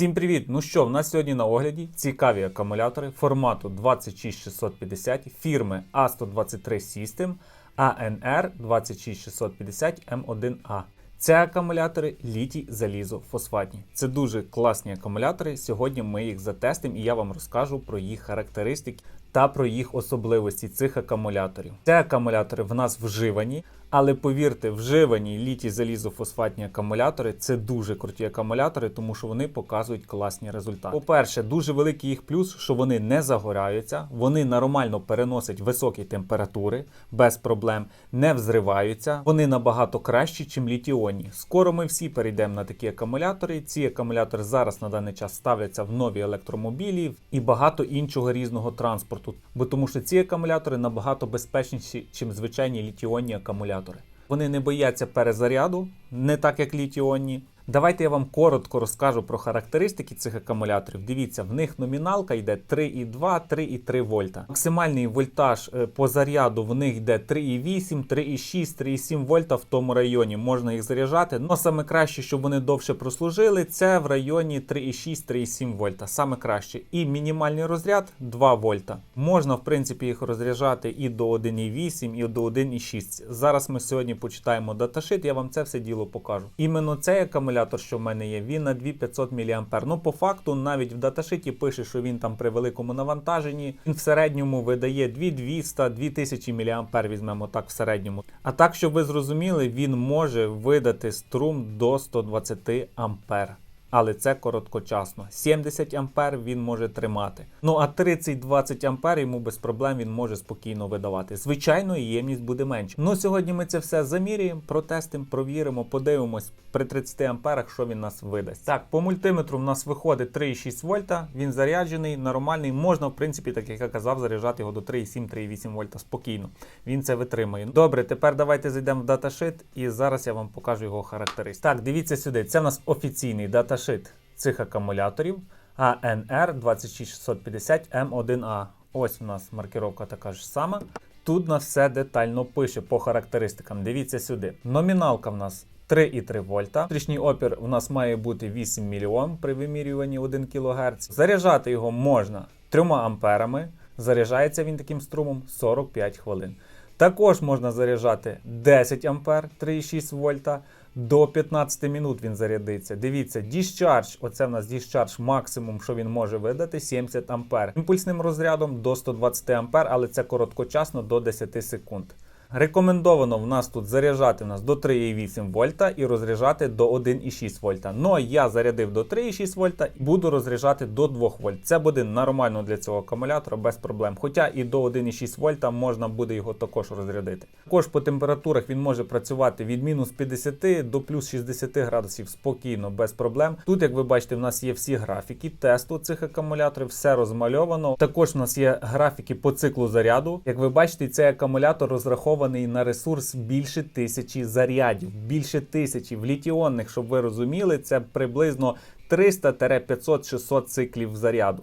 Всім привіт! Ну що, в нас сьогодні на огляді цікаві акумулятори формату 26650 фірми A123 System ANR 26650 M1A. Це акумулятори літій залізо фосфатні. Це дуже класні акумулятори. Сьогодні ми їх затестимо і я вам розкажу про їх характеристики та про їх особливості цих акумуляторів. Це акумулятори в нас вживані, але повірте, вживані літій залізофосфатні акумулятори це дуже круті акумулятори, тому що вони показують класні результати. По-перше, дуже великий їх плюс, що вони не загоряються, вони нормально переносять високі температури без проблем, не взриваються. Вони набагато кращі, ніж літіонні. Скоро ми всі перейдемо на такі акумулятори. Ці акумулятори зараз на даний час ставляться в нові електромобілі і багато іншого різного транспорту. Бо тому що ці акумулятори набагато безпечніші, ніж звичайні літіонні акумулятори. Вони не бояться перезаряду, не так як літіонні. Давайте я вам коротко розкажу про характеристики цих акумуляторів. Дивіться, в них номіналка йде 3,2, 3,3 вольта. Максимальний вольтаж е, по заряду в них йде 3,8, 3,6, 3,7 вольта в тому районі. Можна їх заряджати. Но саме краще, щоб вони довше прослужили, це в районі 3,6, 3,7 вольта. Саме краще. І мінімальний розряд 2 вольта. Можна, в принципі, їх розряджати і до 1,8, і до 1,6. Зараз ми сьогодні почитаємо даташит, я вам це все діло покажу. Іменно цей акумулятор акумулятор, що в мене є, він на 2500 мА. Ну, по факту, навіть в даташиті пише, що він там при великому навантаженні. Він в середньому видає 2200-2000 мА, візьмемо так в середньому. А так, щоб ви зрозуміли, він може видати струм до 120 ампер але це короткочасно. 70 ампер він може тримати. Ну а 30-20 ампер йому без проблем він може спокійно видавати. Звичайно, ємність буде менше. Ну сьогодні ми це все заміряємо, протестимо, провіримо, подивимось при 30 амперах, що він нас видасть. Так, по мультиметру в нас виходить 3,6 вольта. Він заряджений, нормальний. Можна, в принципі, так як я казав, заряджати його до 3,7-3,8 вольта спокійно. Він це витримає. Добре, тепер давайте зайдемо в даташит і зараз я вам покажу його характеристики. Так, дивіться сюди. Це в нас офіційний даташит даташит цих акумуляторів ANR 26650 M1A. Ось у нас маркировка така ж сама. Тут на все детально пише по характеристикам. Дивіться сюди. Номіналка в нас 3,3 вольта. Внутрішній опір у нас має бути 8 мільйон при вимірюванні 1 кГц. Заряджати його можна 3 амперами. Заряджається він таким струмом 45 хвилин. Також можна заряджати 10 ампер 3,6 вольта. До 15 минут він зарядиться. Дивіться, Discharge, оце в нас Discharge максимум, що він може видати, 70 ампер. Імпульсним розрядом до 120 ампер, але це короткочасно до 10 секунд. Рекомендовано в нас тут заряджати в нас до 3,8 вольта і розряджати до 1,6 вольта. Ну я зарядив до 3,6 вольта і буду розряджати до 2 вольт. Це буде нормально для цього акумулятора без проблем. Хоча і до 1,6 вольта можна буде його також розрядити. Також по температурах він може працювати від мінус 50 до плюс 60 градусів спокійно, без проблем. Тут, як ви бачите, в нас є всі графіки тесту цих акумуляторів, все розмальовано. Також в нас є графіки по циклу заряду. Як ви бачите, цей акумулятор розрахований розрахований на ресурс більше тисячі зарядів, більше тисячі в літіонних, щоб ви розуміли, це приблизно 300-500-600 циклів заряду.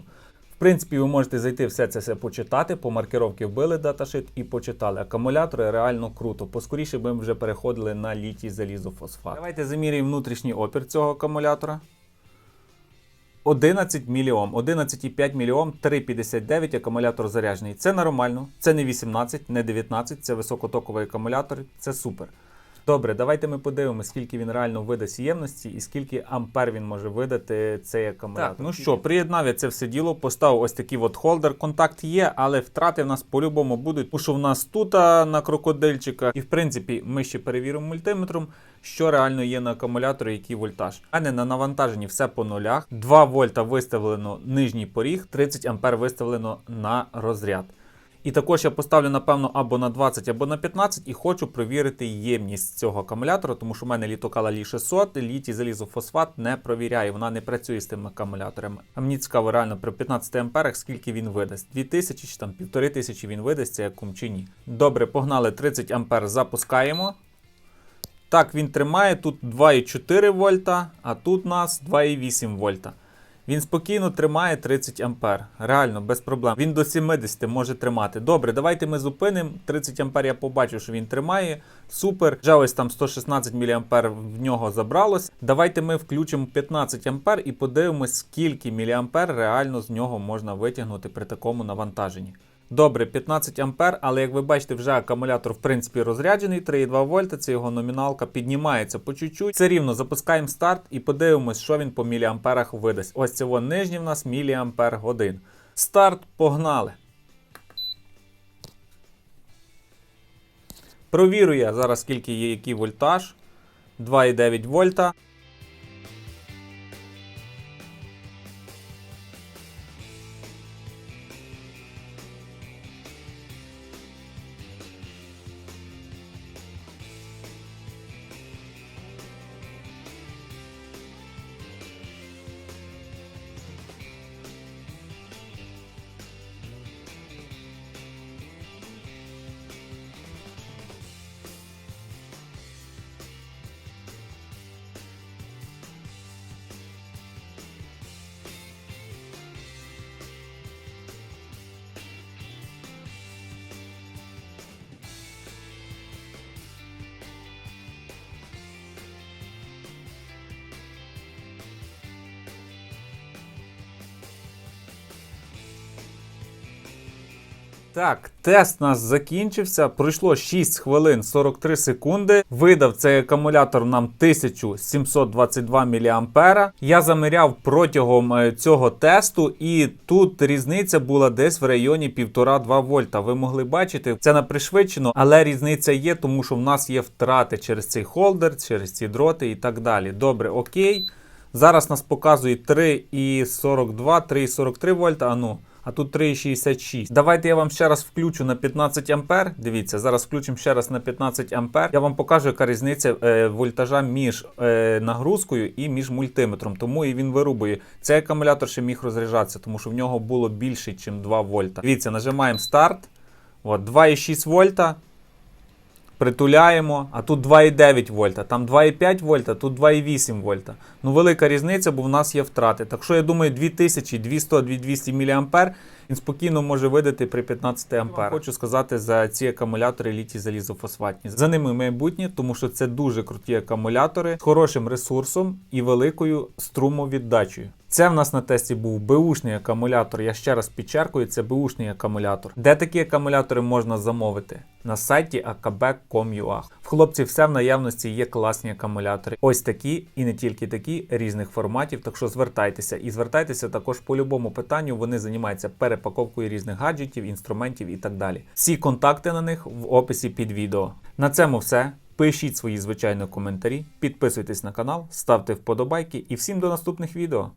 В принципі, ви можете зайти все це все почитати. По маркировці вбили даташит і почитали. Акумулятори реально круто. Поскоріше ми вже переходили на літій залізофосфат. Давайте заміряємо внутрішній опір цього акумулятора. 11 мільйом, 11,5 мільйом, 3,59 акумулятор заряджений. Це нормально, це не 18, не 19, це високотоковий акумулятор, це супер. Добре, давайте ми подивимося, скільки він реально видасть ємності і скільки ампер він може видати цей акумулятор. Так, ну що, приєднав я це все діло, поставив ось такий от холдер. Контакт є, але втрати в нас по-любому будуть. Тому що в нас тут на крокодильчиках. І в принципі, ми ще перевіримо мультиметром, що реально є на акумуляторі, який вольтаж. А не на навантаженні все по нулях. 2 вольта виставлено нижній поріг, 30 ампер виставлено на розряд. І також я поставлю, напевно, або на 20, або на 15 і хочу провірити ємність цього акумулятора, тому що в мене літокала Лі 600, літій залізофосфат не провіряє, вона не працює з тими акумуляторами. А мені цікаво, реально при 15 амперах скільки він видасть. 2000 чи там 1500 він видасть, це якум чи ні. Добре, погнали 30 ампер, запускаємо. Так, він тримає тут 2,4 вольта, а тут у нас 2,8 вольта. Він спокійно тримає 30 ампер. Реально, без проблем. Він до 70 може тримати. Добре, давайте ми зупинимо. 30 ампер я побачив, що він тримає. Супер. Вже ось там 116 мА в нього забралось. Давайте ми включимо 15 ампер і подивимось, скільки міліампер реально з нього можна витягнути при такому навантаженні. Добре, 15 ампер, але як ви бачите, вже акумулятор в принципі розряджений, 3,2 вольта, це його номіналка піднімається по чуть-чуть. Все рівно запускаємо старт і подивимось, що він по міліамперах видасть. Ось це вон нижній в нас міліампер годин. Старт, погнали. Провірю я зараз, скільки є який вольтаж. 2,9 вольта. Так, тест нас закінчився. Пройшло 6 хвилин 43 секунди. Видав цей акумулятор нам 1722 мА. Я заміряв протягом е, цього тесту, і тут різниця була десь в районі 1,5-2 вольта. Ви могли бачити, це на пришвидшено, але різниця є, тому що в нас є втрати через цей холдер, через ці дроти і так далі. Добре, окей. Зараз нас показує 3,42, 3,43 вольта. А ну. А тут 3,66. Давайте я вам ще раз включу на 15 ампер. Дивіться, зараз включимо ще раз на 15 ампер. Я вам покажу, яка різниця е, вольтажа між е, нагрузкою і між мультиметром. Тому і він вирубує. Цей акумулятор ще міг розряджатися, тому що в нього було більше, ніж 2 вольта. Дивіться, нажимаємо старт. От, 2,6 вольта. Притуляємо, а тут 2,9 вольта, там 2,5 вольта, тут 2,8 вольта. Ну, велика різниця, бо в нас є втрати. Так що я думаю, 2000, 200, 200 мА він спокійно може видати при 15 ампер. Хочу сказати за ці акумулятори літій залізофосфатні. За ними майбутнє, тому що це дуже круті акумулятори з хорошим ресурсом і великою струмовіддачею. Це в нас на тесті був беушний акумулятор. Я ще раз підчеркую, це беушний акумулятор. Де такі акумулятори можна замовити? На сайті akb.com.ua. В хлопців все в наявності є класні акумулятори. Ось такі і не тільки такі різних форматів. Так що звертайтеся і звертайтеся також по любому питанню. Вони займаються перепаковкою різних гаджетів, інструментів і так далі. Всі контакти на них в описі під відео. На цьому все. Пишіть свої звичайно коментарі, підписуйтесь на канал, ставте вподобайки і всім до наступних відео.